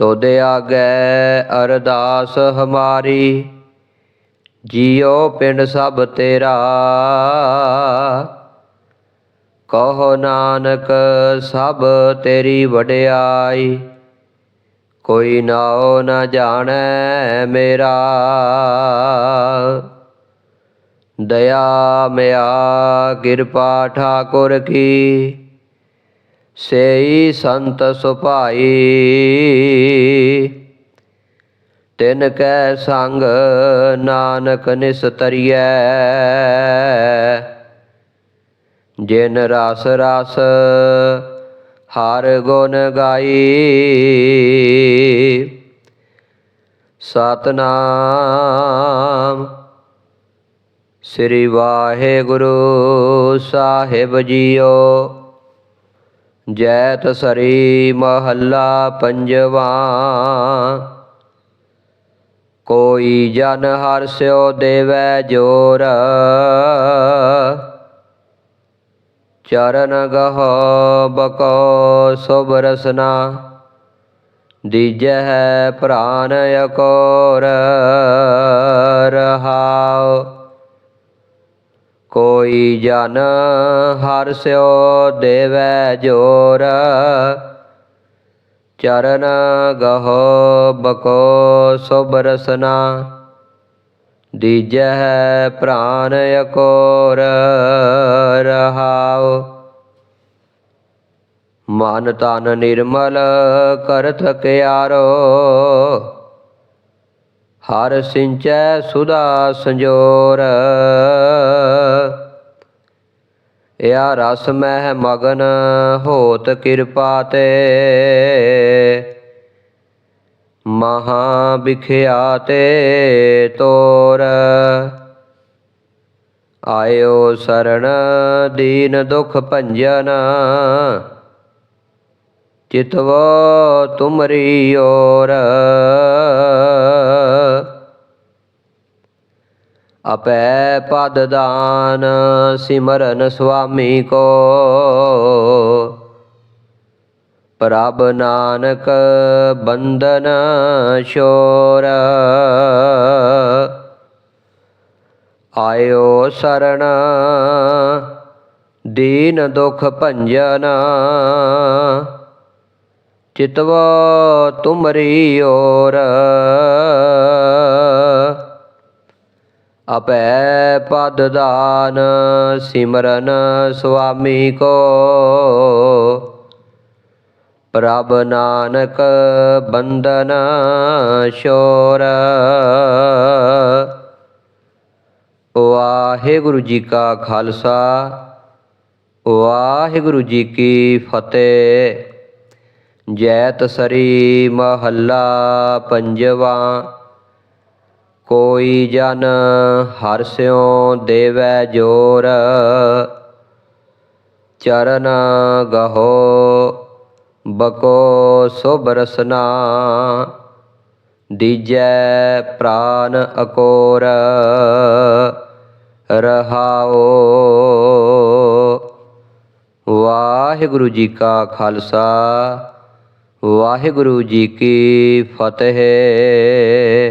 ਤੋਦੇ ਆਗੈ ਅਰਦਾਸ ਹਮਾਰੀ, ਜੀਉ ਪਿੰਡ ਸਭ ਤੇਰਾ। ਕਹੋ ਨਾਨਕ ਸਭ ਤੇਰੀ ਵਡਿਆਈ, ਕੋਈ ਨਾਉ ਨ ਜਾਣੈ ਮੇਰਾ। ਦਇਆ ਮਿਆ ਕਿਰਪਾ ਠਾਕੁਰ ਕੀ ਸੇਈ ਸੰਤ ਸੁਭਾਈ। ਤਿਨ ਕੈ ਸੰਗ ਨਾਨਕ ਨਿਸਤਰੀਐ। ਜਿਨ ਰਸ ਰਸ ਹਰ ਗੁਣ ਗਾਈ। ਸਤਨਾਮ ਸ੍ਰੀ ਵਾਹਿਗੁਰੂ ਸਾਹਿਬ ਜੀਓ। ਜੈਤ ਸਰੀ ਮਹੱਲਾ ਪੰਜਵਾ। ਕੋਈ ਜਨ ਹਰਸਿਓ ਦੇਵੈ ਜੋਰ। ਚਰਨ ਗਹ ਬਕੋ ਸੁਭ ਰਸਨਾ। ਦੀਜੈ ਪ੍ਰਾਨ ਅਕੋਰ ਰਹਾਉ। ਕੋਈ ਜਨ ਹਰ ਸਿਓ ਦੇਵੈ ਜੋਰ। ਚਰਨ ਗਹੋ ਬਕੋ ਸੁਭ ਰਸਨਾ। ਦੀਜੈ ਪ੍ਰਾਨ ਅਕੋਰ ਰਹਾਉ। ਮਨ ਤਨ ਨਿਰਮਲ ਕਰ ਥਕਿਆਰੋ ਹਰ ਸਿੰਚੈ ਸੁਦਾ ਸੰਜੋਰ। ਇਆ ਰਸ ਮਹਿ ਮਗਨ ਹੋਤ ਕਿਰਪਾ ਤੇ। ਮਹਾ ਵਿਖਿਆ ਤੇ ਤੋਰ। ਆਇਓ ਸਰਣ ਦੀਨ ਦੁਖ ਭੰਜਨ। ਚਿਤਵ ਤੁਮਰੀ ਓਰ। ਅਪੈ ਪਦ ਦਾਨ ਸਿਮਰਨ ਸੁਆਮੀ ਕੋ। ਪ੍ਰਭ ਨਾਨਕ ਬੰਧਨ ਸ਼ੋਰ ਆਇਓ ਸਰਣ ਦੀਨ ਦੁਖ ਭੰਜਨ। ਚਿਤਵ ਤੁਮਰੀ ਓਰ। ਅਪੈ ਪਦ ਦਾਨ ਸਿਮਰਨ ਸੁਆਮੀ ਕੋ। ਪ੍ਰਭ ਨਾਨਕ ਬੰਦਨ ਸ਼ੋਰ ਵਾਹਿਗੁਰੂ ਜੀ ਕਾ ਖਾਲਸਾ, ਵਾਹਿਗੁਰੂ ਜੀ ਕੀ ਫਤਿਹ। ਜੈਤ ਸਰੀ ਮਹੱਲਾ ਪੰਜਵਾ। ਕੋਈ ਜਨ ਹਰਸਿਓ ਦੇਵੈ ਜੋਰ। ਚਰਨ ਗਹੋ ਬਕੋ ਸੁਭ ਰਸਨਾ ਦੀਜੈ ਪ੍ਰਾਨ ਅਕੋਰ। ਰਹਾਓ ਵਾਹਿਗੁਰੂ ਜੀ ਕਾ ਖਾਲਸਾ, ਵਾਹਿਗੁਰੂ ਜੀ ਕੀ ਫਤਿਹ।